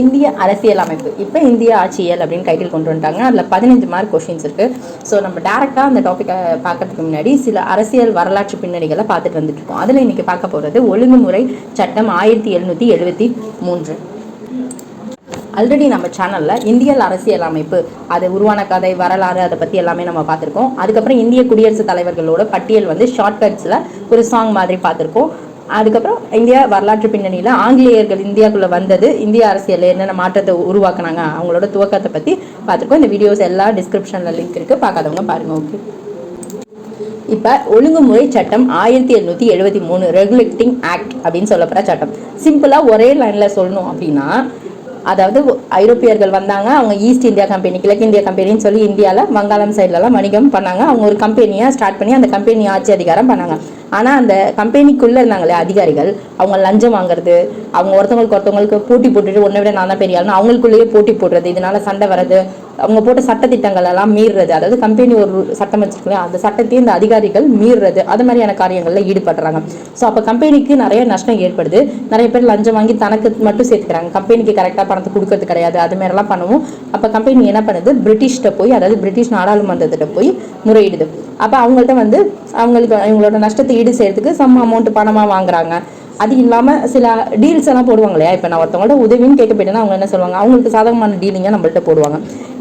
இந்திய அரசியல் அமைப்பு. இப்போ இந்திய ஆட்சியல் அப்படின்னு டைட்டில் கொண்டு வந்துட்டாங்க. அதில் பதினஞ்சு மார்க் கொஷின்ஸ் இருக்குது ஸோ நம்ம டேரெக்டாக அந்த டாப்பிக்கை பார்க்கறதுக்கு முன்னாடி சில அரசியல் வரலாற்று பின்னணிகளை பார்த்துட்டு வந்துட்டு இருக்கோம். அதில் இன்றைக்கி பார்க்க போகிறது ஒழுங்குமுறை சட்டம் ஆயிரத்தி எழுநூற்றி எழுபத்தி மூன்று. ஆல்ரெடி நம்ம சேனலில் இந்தியல் அரசியல் அமைப்பு அது உருவான கதை வரலாறு அதை பற்றி எல்லாமே நம்ம பார்த்துருக்கோம். அதுக்கப்புறம் இந்திய குடியரசுத் தலைவர்களோட பட்டியல் வந்து ஷார்ட்கட்ஸில் ஒரு சாங் மாதிரி பார்த்துருக்கோம். அதுக்கப்புறம் இந்தியா வரலாற்று பின்னணியில் ஆங்கிலேயர்கள் இந்தியாவுக்குள்ளே வந்தது இந்திய அரசியலில் என்னென்ன மாற்றத்தை உருவாக்குனாங்க அவங்களோட துவக்கத்தை பற்றி பார்த்துருக்கோம். இந்த வீடியோஸ் எல்லாம் டிஸ்கிரிப்ஷனில் லிங்க் இருக்குது பார்க்காதவங்க பாருங்கள் ஓகே இப்போ ஒழுங்குமுறை சட்டம் ஆயிரத்தி எழுநூற்றி எழுபத்தி மூணு ரெகுலேட்டிங் ஆக்ட் அப்படின்னு சொல்லப்படுற சட்டம். சிம்பிளாக ஒரே லைனில் சொல்லணும் அப்படின்னா அதாவது ஐரோப்பியர்கள் வந்தாங்க அவங்க ஈஸ்ட் இந்தியா கம்பெனி கிழக்கு இந்தியா கம்பெனின்னு சொல்லி இந்தியாவில் வங்காளம் சைட்லலாம் வணிகம் பண்ணாங்க. அவங்க ஒரு கம்பெனியாக ஸ்டார்ட் பண்ணி அந்த கம்பெனி ஆட்சி அதிகாரம் பண்ணாங்க. ஆனால் அந்த கம்பெனிக்குள்ளே இருந்தாங்களே அதிகாரிகள் அவங்க லஞ்சம் வாங்குறது அவங்க ஒருத்தவங்களுக்கு ஒருத்தவங்களுக்கு போட்டி போட்டுட்டு ஒன்றை விட நான் தான் பெரிய ஆளுன்னு அவங்களுக்குள்ளேயே போட்டி போடுறது இதனால சண்டை வர்றது அவங்க போட்ட சட்டத்திட்டங்கள் எல்லாம் மீறுறது. அதாவது கம்பெனி ஒரு சட்டம் வச்சிருக்கலையா அந்த சட்டத்தையும் இந்த அதிகாரிகள் மீறுறது. அது மாதிரியான காரியங்களில் ஈடுபடுறாங்க. ஸோ அப்போ கம்பெனிக்கு நிறைய நஷ்டம் ஏற்படுது. நிறைய பேர் லஞ்சம் வாங்கி தனக்கு மட்டும் சேர்த்துக்கிறாங்க. கம்பெனிக்கு கரெக்டாக பணத்தை கொடுக்கறது கிடையாது. அது மாதிரிலாம் பண்ணுவோம். அப்போ கம்பெனி என்ன பண்ணுது? பிரிட்டிஷ்கிட்ட போய் அதாவது பிரிட்டிஷ் நாடாளுமன்றத்திட்ட போய் முறையிடுது. அப்போ அவங்கள்ட்ட வந்து அவங்களுக்கு அவங்களோட நஷ்டத்தை ஈடு செய்யறதுக்கு சம் அமௌண்ட் பணமாக வாங்குறாங்க. அது இல்லாமல் சில டீல்ஸ் எல்லாம் போடுவாங்க இல்லையா? இப்போ நான் ஒருத்தவங்கள்ட்ட உதவின்னு கேட்க போயிட்டேன்னா அவங்க என்ன சொல்லுவாங்க? அவங்களுக்கு சாதகமான டீலிங்காக நம்மள்ட்ட போடுவாங்க.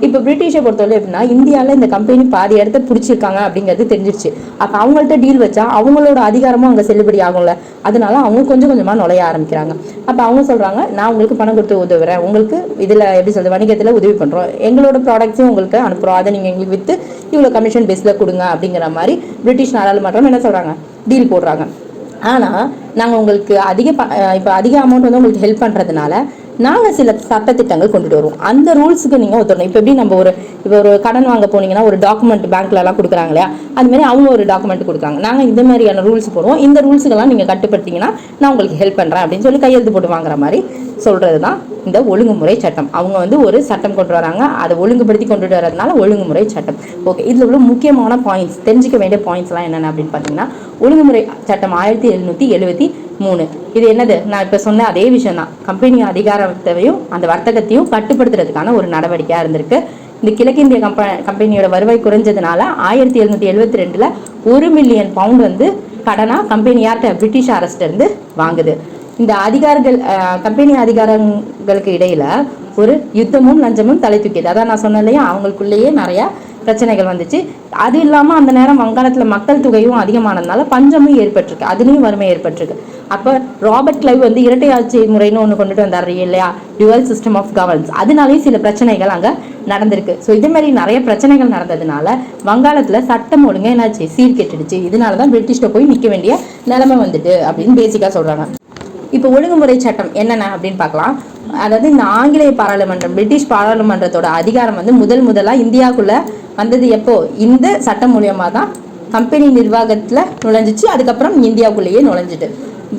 இப்போ பிரிட்டிஷை பொறுத்தவரை எப்படின்னா இந்தியாவில் இந்த கம்பெனி பாதி இடத்த பிடிச்சிருக்காங்க அப்படிங்கிறது தெரிஞ்சிருச்சு. அப்போ அவங்கள்ட்ட டீல் வச்சா அவங்களோட அதிகாரமும் அங்கே செல்லுபடி ஆகும்ல. அதனால அவங்க கொஞ்சம் கொஞ்சமாக நுழைய ஆரம்பிக்கிறாங்க. அப்போ அவங்க சொல்கிறாங்க நான் உங்களுக்கு பணம் கொடுத்து உதவுறேன். உங்களுக்கு இதில் எப்படி சொல்கிறது வணிகத்தில் உதவி பண்ணுறோம் எங்களோட ப்ராடக்ட்ஸையும் உங்களுக்கு அனுப்புகிறோம் அதை நீங்கள் எங்களுக்கு விற்று இவ்வளோ கமிஷன் பேஸில் கொடுங்க அப்படிங்கிற மாதிரி பிரிட்டிஷ் நாடாளுமன்றம் என்ன சொல்கிறாங்க டீல் போடுறாங்க. ஆனால் நாங்கள் உங்களுக்கு அதிக ப இப்போ அதிக அமௌண்ட் வந்து உங்களுக்கு ஹெல்ப் பண்ணுறதுனால நாங்கள் சில சட்டத்திட்டங்கள் கொண்டுட்டு வருவோம். அந்த ரூல்ஸுக்கு நீங்கள் ஒத்துறணும் இப்போ எப்படி நம்ம ஒரு இப்போ ஒரு கடன் வாங்க போனீங்கன்னா ஒரு டாக்குமெண்ட் பேங்க்லலாம் கொடுக்குறாங்க இல்லையா? அதுமாரி அவங்க ஒரு டாக்குமெண்ட் கொடுக்குறாங்க. நாங்கள் இந்த மாதிரியான ரூல்ஸ் போடுவோம். இந்த ரூல்ஸுக்கெல்லாம் நீங்கள் கட்டுப்படுத்திங்கன்னா நான் உங்களுக்கு ஹெல்ப் பண்ணுறேன் அப்படின்னு சொல்லி கையெழுத்து போட்டு வாங்குற மாதிரி சொல்கிறது தான் இந்த ஒழுங்குமுறை சட்டம். அவங்க வந்து ஒரு சட்டம் கொண்டு வராங்க அதை ஒழுங்குபடுத்தி கொண்டுட்டு வரதுனால ஒழுங்குமுறை சட்டம். ஓகே இதில் உள்ள முக்கியமான பாயிண்ட்ஸ் தெரிஞ்சிக்க வேண்டிய பாயிண்ட்ஸ்லாம் என்னென்ன அப்படின்னு பார்த்தீங்கன்னா ஒழுங்குமுறை சட்டம் ஆயிரத்தி எழுநூற்றி எழுபத்தி மூணு. இது என்னது? நான் இப்போ சொன்ன அதே விஷயம் தான் கம்பெனி அதிகாரத்தையும் அந்த வர்த்தகத்தையும் கட்டுப்படுத்துறதுக்கான ஒரு நடவடிக்கையாக இருந்திருக்கு. இந்த கிழக்கிந்திய கம்ப கம்பெனியோட வருவாய் குறைஞ்சதுனால ஆயிரத்தி எழுநூற்றி எழுபத்தி ரெண்டில் ஒரு மில்லியன் பவுண்ட் வந்து கடனாக கம்பெனி யார்கிட்ட பிரிட்டிஷ் அரசிட்ட இருந்து வாங்குது. இந்த அதிகாரிகள் கம்பெனி அதிகாரங்களுக்கு இடையில ஒரு யுத்தமும் லஞ்சமும் தலை தூக்கியது. அதான் நான் சொன்னேன் இல்லையா? அவங்களுக்குள்ளேயே நிறையா பிரச்சனைகள் வந்துச்சு. அது இல்லாமல் அந்த நேரம் வங்காளத்தில் மக்கள் தொகையும் அதிகமானதுனால பஞ்சமும் ஏற்பட்டிருக்கு. அதுலேயும் வறுமை ஏற்பட்டிருக்கு. அப்போ ராபர்ட் கிளைவ் வந்து இரட்டை ஆட்சி முறைன்னு ஒன்று கொண்டுட்டு வந்தார் இல்லையா? டுவல் சிஸ்டம் ஆஃப் கவர்னன்ஸ் அதனாலேயும் சில பிரச்சனைகள் அங்கே நடந்திருக்கு. ஸோ இதே மாதிரி நிறைய பிரச்சனைகள் நடந்ததுனால வங்காளத்தில் சட்டம் ஒழுங்கு என்னாச்சு? சீர்கெட்டுடுச்சு. இதனால தான் பிரிட்டிஷ்ட போய் நிற்க வேண்டிய நிலைமை வந்துட்டு அப்படின்னு பேசிக்காக சொல்கிறாங்க இப்போ ஒழுங்குமுறை சட்டம் என்னென்ன அப்படின்னு பார்க்கலாம். அதாவது இந்த ஆங்கிலேய பாராளுமன்றம் பிரிட்டிஷ் பாராளுமன்றத்தோட அதிகாரம் வந்து முதல் முதலாக இந்தியாவுக்குள்ள வந்தது எப்போ? இந்த சட்டம் மூலியமாக தான் கம்பெனி நிர்வாகத்தில் நுழைஞ்சிச்சு. அதுக்கப்புறம் இந்தியாவுக்குள்ளேயே நுழைஞ்சிட்டு.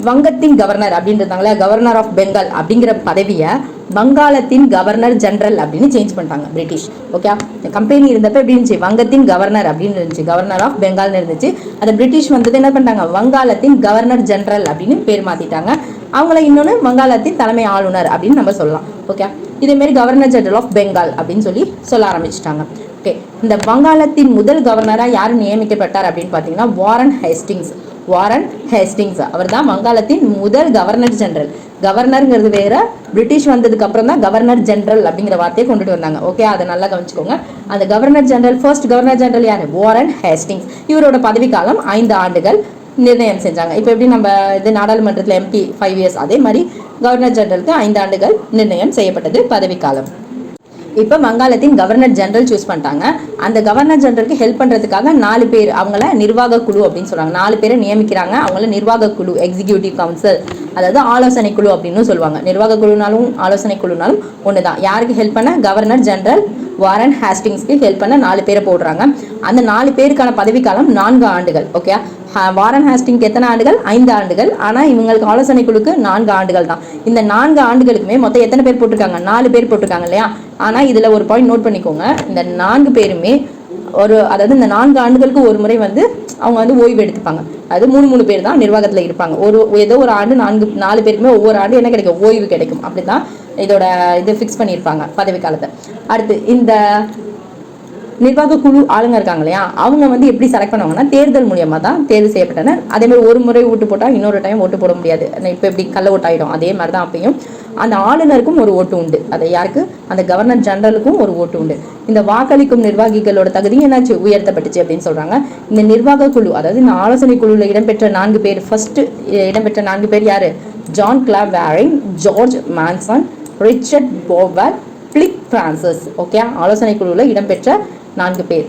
வங்கத்தின் கவர்னர் அப்படின்றதாங்களே கவர்னர் ஆஃப் பெங்கால் அப்படிங்கிற பதவியை வங்காளத்தின் கவர்னர் ஜெனரல் அப்படின்னு சேஞ்ச் பண்ணிட்டாங்க பிரிட்டிஷ் ஓகே கம்பெனி இருந்தப்ப எப்படி இருந்துச்சு? வங்கத்தின் கவர்னர் அப்படின்னு இருந்துச்சு. கவர்னர் ஆஃப் பெங்கால்னு இருந்துச்சு. அதை பிரிட்டிஷ் வந்தது என்ன பண்ணிட்டாங்க? வங்காளத்தின் கவர்னர் ஜெனரல் அப்படின்னு பேர் மாத்திட்டாங்க. அவங்கள இன்னொன்று வங்காளத்தின் தலைமை ஆளுநர் அப்படின்னு நம்ம சொல்லலாம். ஓகே இதேமாரி கவர்னர் ஜெனரல் ஆஃப் பெங்கால் அப்படின்னு சொல்லி சொல்ல ஆரம்பிச்சிட்டாங்க. ஓகே இந்த வங்காளத்தின் முதல் கவர்னராக யார் நியமிக்கப்பட்டார் அப்படின்னு பார்த்தீங்கன்னா வாரன் ஹேஸ்டிங்ஸ் வாரன் ஹேஸ்டிங்ஸ் அவர் தான் வங்காளத்தின் முதல் கவர்னர் ஜெனரல் கவர்னருங்கிறது வேற பிரிட்டிஷ் வந்ததுக்கு அப்புறம் தான் கவர்னர் ஜெனரல் அப்படிங்கிற வார்த்தையை கொண்டுட்டு வந்தாங்க. ஓகே அதை நல்லா கவனிச்சுக்கோங்க. அந்த governor general first governor general யார்? வாரன் ஹேஸ்டிங்ஸ் இவரோட பதவிக்காலம் ஐந்து ஆண்டுகள் நிர்ணயம் செஞ்சாங்க. இப்போ எப்படி நம்ம இது நாடாளுமன்றத்தில் எம்பி ஃபைவ் இயர்ஸ் அதே மாதிரி கவர்னர் ஜெனரலுக்கு ஐந்து ஆண்டுகள் நிர்ணயம் செய்யப்பட்டது பதவிக்காலம். இப்போ வங்காளத்தின் கவர்னர் ஜெனரல் சூஸ் பண்ணிட்டாங்க. அந்த கவர்னர் ஜெனரலுக்கு ஹெல்ப் பண்ணுறதுக்காக நாலு பேர் அவங்கள நிர்வாக குழு அப்படின்னு சொல்கிறாங்க நாலு பேரை நியமிக்கிறாங்க. அவங்கள நிர்வாக குழு எக்ஸிக்யூட்டிவ் கவுன்சில் அதாவது ஆலோசனை குழு அப்படின்னு சொல்லுவாங்க. நிர்வாக குழுனாலும் ஆலோசனை குழுனாலும் ஒன்று தான் யாருக்கு ஹெல்ப் பண்ண? கவர்னர் ஜெனரல் வாரன் ஹேஸ்டிங்ஸ்க்கு ஹெல்ப் பண்ண நாலு பேரை போடுறாங்க. அந்த நாலு பேருக்கான பதவிக்காலம் நான்கு ஆண்டுகள் ஓகே வாரன் ஹேஸ்டிங்க்கு எத்தனை ஆண்டுகள்? ஐந்து ஆண்டுகள். ஆனால் இவங்களுக்கு ஆலோசனை குழுக்கு நான்கு ஆண்டுகள் தான். இந்த நான்கு ஆண்டுகளுக்குமே மொத்தம் எத்தனை பேர் போட்டிருக்காங்க? நாலு பேர் போட்டிருக்காங்க இல்லையா? ஆனால் இதில் ஒரு பாயிண்ட் நோட் பண்ணிக்கோங்க. இந்த நான்கு பேருமே ஒரு அதாவது இந்த நான்கு ஆண்டுகளுக்கு ஒரு முறை வந்து அவங்க வந்து ஓய்வு எடுத்துப்பாங்க. அது மூணு மூணு பேர் தான் நிர்வாகத்தில் இருப்பாங்க. ஒரு ஏதோ ஒரு ஆண்டு நான்கு நாலு பேருக்குமே ஒவ்வொரு ஆண்டு என்ன கிடைக்கும்? ஓய்வு கிடைக்கும். அப்படி தான் இதோட இது ஃபிக்ஸ் பண்ணியிருப்பாங்க பதவி காலத்தை. அடுத்து இந்த நிர்வாக குழு ஆளுங்க இருக்காங்க இல்லையா? அவங்க வந்து எப்படி செலக்ட் பண்ணுவாங்கன்னா தேர்தல் மூலியமாக தான் தேர்வு செய்யப்பட்டனர் அதே மாதிரி ஒரு முறை ஓட்டு போட்டால் இன்னொரு டைம் ஓட்டு போட முடியாது. இப்போ எப்படி கள்ள ஓட்டாயிடும் அதே மாதிரி தான் அப்பையும். அந்த ஆளுநருக்கும் ஒரு ஓட்டு உண்டு. அது யாருக்கு? அந்த கவர்னர் ஜெனரலுக்கும் ஒரு ஓட்டு உண்டு. இந்த வாக்களிக்கும் நிர்வாகிகளோட தகுதி என்னாச்சு? உயர்த்தப்பட்டுச்சு அப்படின்னு சொல்கிறாங்க இந்த நிர்வாக குழு அதாவது இந்த ஆலோசனை குழுவில் இடம்பெற்ற நான்கு பேர் ஃபர்ஸ்ட் இடம்பெற்ற நான்கு பேர் யார்? ஜான் கிளாப் wearing George Monson Richard Barwell Philip Francis okay ஆலோசனை குழுவில் இடம்பெற்ற நான்கு பேர்.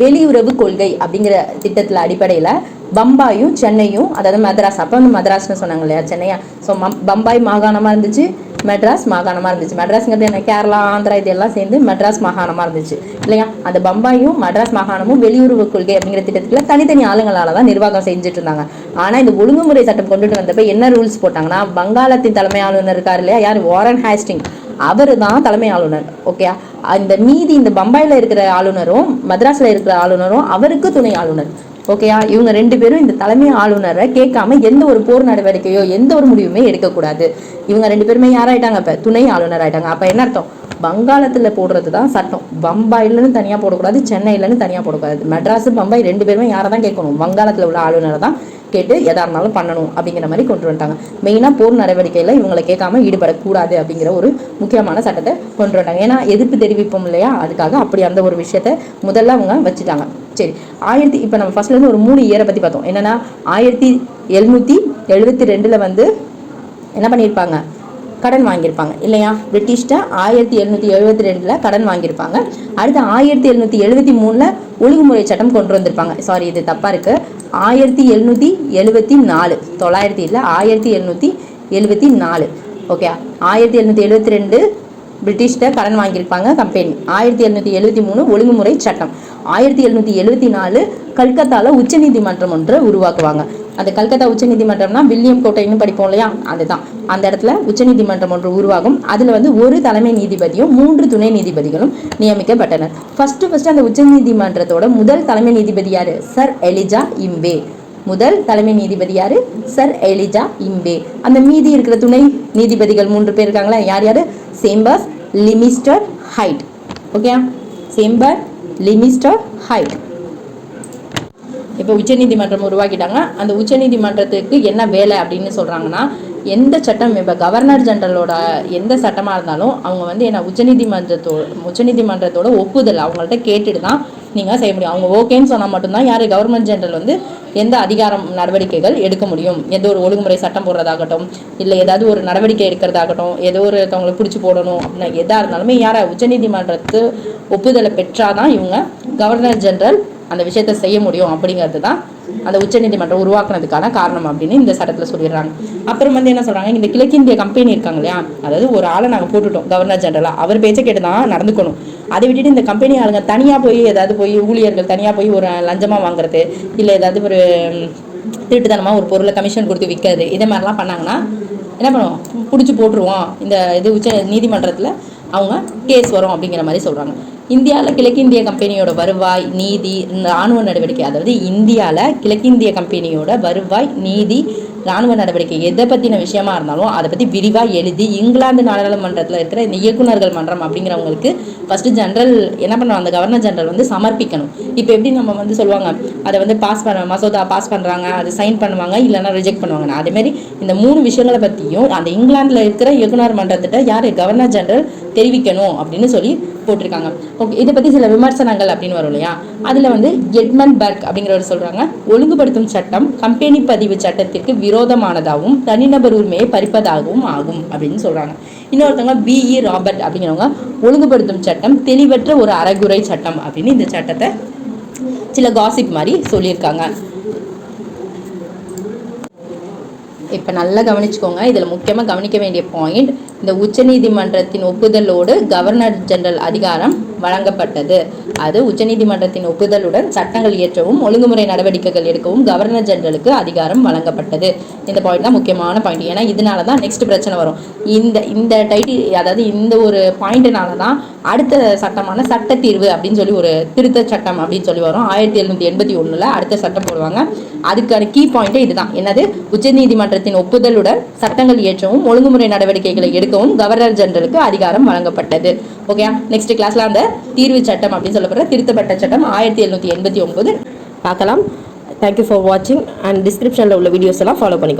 வெளியுறவு கொள்கை அப்படிங்கிற திட்டத்தில் அடிப்படையில் பம்பாயும் சென்னையும் அதாவது மெட்ராஸ் அப்போ வந்து மெட்ராஸ்னு சொன்னாங்க இல்லையா சென்னையா? ஸோ பம்பாய் மாகாணமாக இருந்துச்சு மெட்ராஸ் மாகாணமாக இருந்துச்சு. மெட்ராஸ்ங்கிறது என்ன கேரளா ஆந்திரா இதெல்லாம் சேர்ந்து மெட்ராஸ் மாகாணமாக இருந்துச்சு இல்லையா? அந்த பம்பாயும் மெட்ராஸ் மாகாணமும் வெளியுறவு கொள்கை அப்படிங்கிற திட்டத்தில் தனித்தனி ஆளுங்களால் தான் நிர்வாகம் செஞ்சுட்டு இருந்தாங்க. ஆனால் இந்த ஒழுங்குமுறை சட்டம் கொண்டுட்டு வந்தப்ப என்ன ரூல்ஸ் போட்டாங்கன்னா வங்காளத்தின் தலைமை ஆளுநர் இருக்கார் இல்லையா யார்? வாரன் ஹேஸ்டிங் அவர் தான் தலைமை ஆளுநர் ஓகே அந்த மீதி இந்த பம்பாயில் இருக்கிற ஆளுநரும் மദ്രാஸில் இருக்கிற ஆளுநரும் அவருக்கு துணை ஆளுநர். ஓகேயா இவங்க ரெண்டு பேரும் இந்த தலைமை ஆளுநரை கேட்காம எந்த ஒரு போர் நடவடிக்கையோ எந்த ஒரு முடிவுமே எடுக்கக்கூடாது. இவங்க ரெண்டு பேருமே யாராயிட்டாங்க இப்போ? துணை ஆளுநர் ஆயிட்டாங்க அப்போ என்ன அர்த்தம்? வங்காளத்தில் போடுறது தான் சட்டம். பம்பாயிலன்னு தனியாக போடக்கூடாது சென்னையிலன்னு தனியாக போடக்கூடாது. மெட்ராஸ் பம்பாய் ரெண்டு பேருமே யாரை தான் கேட்கணும்? வங்காளத்தில் உள்ள ஆளுநரை தான் கேட்டு எதா இருந்தாலும் பண்ணணும் அப்படிங்கிற மாதிரி கொண்டு வந்துட்டாங்க. மெயினாக போர் நடவடிக்கையில் இவங்களை கேட்காம ஈடுபடக்கூடாது அப்படிங்கிற ஒரு முக்கியமான சட்டத்தை கொண்டு வந்துட்டாங்க. ஏன்னா எதிர்ப்பு தெரிவிப்போம் இல்லையா? அதுக்காக அப்படி அந்த ஒரு விஷயத்த முதல்ல அவங்க வச்சுட்டாங்க. சரி ஆயிரத்தி இப்போ நம்ம ஃபர்ஸ்ட்லேருந்து ஒரு மூணு இயரை பற்றி பார்த்தோம். என்னன்னா ஆயிரத்தி எழுநூற்றி எழுபத்தி ரெண்டில் வந்து என்ன பண்ணியிருப்பாங்க? கடன் வாங்கியிருப்பாங்க. இல்லையா? பிரிட்டிஷ்ட ஆயிரத்தி எழுநூற்றி எழுபத்தி ரெண்டில் கடன் வாங்கியிருப்பாங்க. அடுத்து ஆயிரத்தி எழுநூற்றி எழுபத்தி மூணில் ஒழுங்குமுறை சட்டம் கொண்டு வந்திருப்பாங்க. சாரி இது தப்பாக இருக்குது ஆயிரத்தி எழுநூற்றி எழுபத்தி நாலு தொள்ளாயிரத்தி இல்லை ஆயிரத்தி எழுநூற்றி எழுபத்தி நாலு. ஓகே ஆயிரத்தி எழுநூற்றி எழுபத்தி ரெண்டு பிரிட்டிஷ்ட கடன் வாங்கியிருப்பாங்க. கம்பெனி. ஆயிரத்தி எழுநூற்றி எழுபத்தி மூணு ஒழுங்குமுறை சட்டம். ஆயிரத்தி எழுநூற்றி எழுபத்தி நாலு கல்கத்தாவில் உச்சநீதிமன்றம் ஒன்று உருவாக்குவாங்க. அந்த கல்கத்தா உச்சநீதிமன்றம்னா வில்லியம் கோட்டைன்னு படிப்போம் இல்லையா? அதுதான். அந்த இடத்துல உச்சநீதிமன்றம் ஒன்று உருவாகும். அதில் வந்து ஒரு தலைமை நீதிபதியும் மூன்று துணை நீதிபதிகளும் நியமிக்கப்பட்டனர். ஃபர்ஸ்ட் ஃபர்ஸ்ட் அந்த உச்சநீதிமன்றத்தோட முதல் தலைமை நீதிபதி யாரு? சர் எலிஜா இம்பே முதல் தலைமை நீதிபதி யாரு? சர் எலிஜா இம்பே அந்த மீதி இருக்கிற துணை நீதிபதிகள் மூன்று பேர் இருக்காங்களா? யார் யாரு? Chambers Lemaistre Hyde okay Chamber Lemaistre Hyde இப்போ உச்சநீதிமன்றம் உருவாக்கிட்டாங்க. அந்த உச்சநீதிமன்றத்துக்கு என்ன வேலை அப்படின்னு சொல்கிறாங்கன்னா எந்த சட்டம் இப்போ கவர்னர் ஜெனரலோட எந்த சட்டமாக இருந்தாலும் அவங்க வந்து என்ன உச்சநீதிமன்றத்தோட உச்சநீதிமன்றத்தோட ஒப்புதல் அவங்கள்ட்ட கேட்டுட்டு தான் நீங்கள் செய்ய முடியும். அவங்க ஓகேன்னு சொன்னால் மட்டும்தான் யார் கவர்மெண்ட் ஜெனரல் வந்து எந்த அதிகாரம் நடவடிக்கைகள் எடுக்க முடியும்? எந்த ஒரு ஒழுங்குமுறை சட்டம் போடுறதாகட்டும் இல்லை ஏதாவது ஒரு நடவடிக்கை எடுக்கிறதாகட்டும் ஏதோ ஒரு ஒருத்தவங்களை பிடிச்சி போடணும் அப்படின்னா எதாக இருந்தாலுமே யாரை உச்சநீதிமன்றத்து ஒப்புதலை பெற்றாதான் இவங்க கவர்னர் ஜெனரல் அந்த விஷயத்தை செய்ய முடியும் அப்படிங்கிறது தான் அந்த உச்சநீதிமன்றம் உருவாக்குனதுக்கான காரணம் அப்படின்னு இந்த சட்டத்தில் சொல்லிடுறாங்க. அப்புறம் வந்து என்ன சொல்கிறாங்க இந்த கிழக்கிந்திய கம்பெனி இருக்காங்க இல்லையா? அதாவது ஒரு ஆளை நாங்கள் போட்டுட்டோம் கவர்னர் ஜெனரலாக அவர் பேச்சை கேட்டு தான் நடந்துக்கணும். அதை விட்டுட்டு இந்த கம்பெனி ஆளுங்க தனியாக போய் ஏதாவது போய் ஊழியர்கள் தனியாக போய் ஒரு லஞ்சமாக வாங்குறது இல்லை ஏதாவது ஒரு திருட்டுத்தனமாக ஒரு பொருளை கமிஷன் கொடுத்து விற்கிறது இதே மாதிரிலாம் பண்ணாங்கன்னா என்ன பண்ணுவோம்? பிடிச்சி போட்டுருவோம். இந்த இது உச்ச நீதிமன்றத்தில் அவங்க கேஸ் வரும் அப்படிங்கிற மாதிரி சொல்கிறாங்க இந்தியாவில் கிழக்கிந்திய கம்பெனியோட வருவாய் நீதி இராணுவ நடவடிக்கை அதாவது இந்தியாவில் கிழக்கிந்திய கம்பெனியோட வருவாய் நீதி இராணுவ நடவடிக்கை எதை பற்றின விஷயமா இருந்தாலும் அதை பற்றி விரிவாக எழுதி இங்கிலாந்து நாடாளுமன்றத்தில் இருக்கிற இந்த இயக்குநர்கள் மன்றம் அப்படிங்கிறவங்களுக்கு ஃபஸ்ட்டு ஜென்ரல் என்ன பண்ணுவாங்க? அந்த கவர்னர் ஜென்ரல் வந்து சமர்ப்பிக்கணும். இப்போ எப்படி நம்ம வந்து சொல்லுவாங்க? அதை வந்து பாஸ் பண்ண மசோதா பாஸ் பண்ணுறாங்க அதை சைன் பண்ணுவாங்க இல்லைன்னா ரிஜெக்ட் பண்ணுவாங்கன்னா. அதேமாரி இந்த மூணு விஷயங்களை பற்றியும் அந்த இங்கிலாந்தில் இருக்கிற இயக்குனர் மன்றத்திட்ட யார்? கவர்னர் ஜென்ரல் தெரிவிக்கணும் அப்படின்னு சொல்லி போட்டிருக்காங்க. ஓகே இதை பற்றி சில விமர்சனங்கள் அப்படின்னு வரும் இல்லையா? அதில் வந்து எட்மன் பர்க் அப்படிங்கிறவர் சொல்கிறாங்க ஒழுங்குபடுத்தும் சட்டம் கம்பெனி பதிவு சட்டத்திற்கு விரோதமானதாகவும் தனிநபர் உரிமையை பறிப்பதாகவும் ஆகும் அப்படின்னு சொல்கிறாங்க இன்னொருத்தவங்க பிஇ ராபர்ட் அப்படிங்கிறவங்க ஒழுங்குபடுத்தும் சட்டம் தெளிவற்ற ஒரு அறகுறை சட்டம் அப்படின்னு இந்த சட்டத்தை சில காசிப் மாதிரி சொல்லியிருக்காங்க. இப்போ நல்லா கவனிச்சுக்கோங்க. இதில் முக்கியமாக கவனிக்க வேண்டிய பாயிண்ட் இந்த உச்சநீதிமன்றத்தின் ஒப்புதலோடு கவர்னர் ஜெனரல் அதிகாரம் வழங்கப்பட்டது. அது உச்சநீதிமன்றத்தின் ஒப்புதலுடன் சட்டங்கள் இயற்றவும் ஒழுங்குமுறை நடவடிக்கைகள் எடுக்கவும் கவர்னர் ஜெனரலுக்கு அதிகாரம் வழங்கப்பட்டது. இந்த பாயிண்ட் தான் முக்கியமான பாயிண்ட் ஏன்னா இதனால தான் நெக்ஸ்ட் பிரச்சனை வரும். இந்த இந்த டைட்டில் அதாவது இந்த ஒரு பாயிண்ட்னால தான் அடுத்த சட்டமான சட்ட தீர்வு அப்படின்னு சொல்லி ஒரு திருத்த சட்டம் அப்படின்னு சொல்லி வரும். ஆயிரத்தி எழுநூத்தி எண்பத்தி ஒன்றில் அடுத்த சட்டம் போடுவாங்க. அதுக்கான கீ பாயிண்ட்டே இதுதான். என்னது? உச்சநீதிமன்றத்தின் ஒப்புதலுடன் சட்டங்கள் இயற்றவும் ஒழுங்குமுறை நடவடிக்கைகளை எடுக்க எடுக்கவும் கவர்னர் ஜெனரலுக்கு அதிகாரம் வழங்கப்பட்டது. ஓகே நெக்ஸ்ட் கிளாஸ்ல அந்த தீர்வு சட்டம் அப்படின்னு சொல்லப்படுற திருத்தப்பட்ட சட்டம் ஆயிரத்தி எழுநூத்தி எண்பத்தி ஒன்பது. பார்க்கலாம். தேங்க்யூ ஃபார் வாட்சிங் அண்ட் டிஸ்கிரிப்ஷனில் உள்ள வீடியோஸ் எல்லாம் ஃபாலோ பண்ணிக்கோ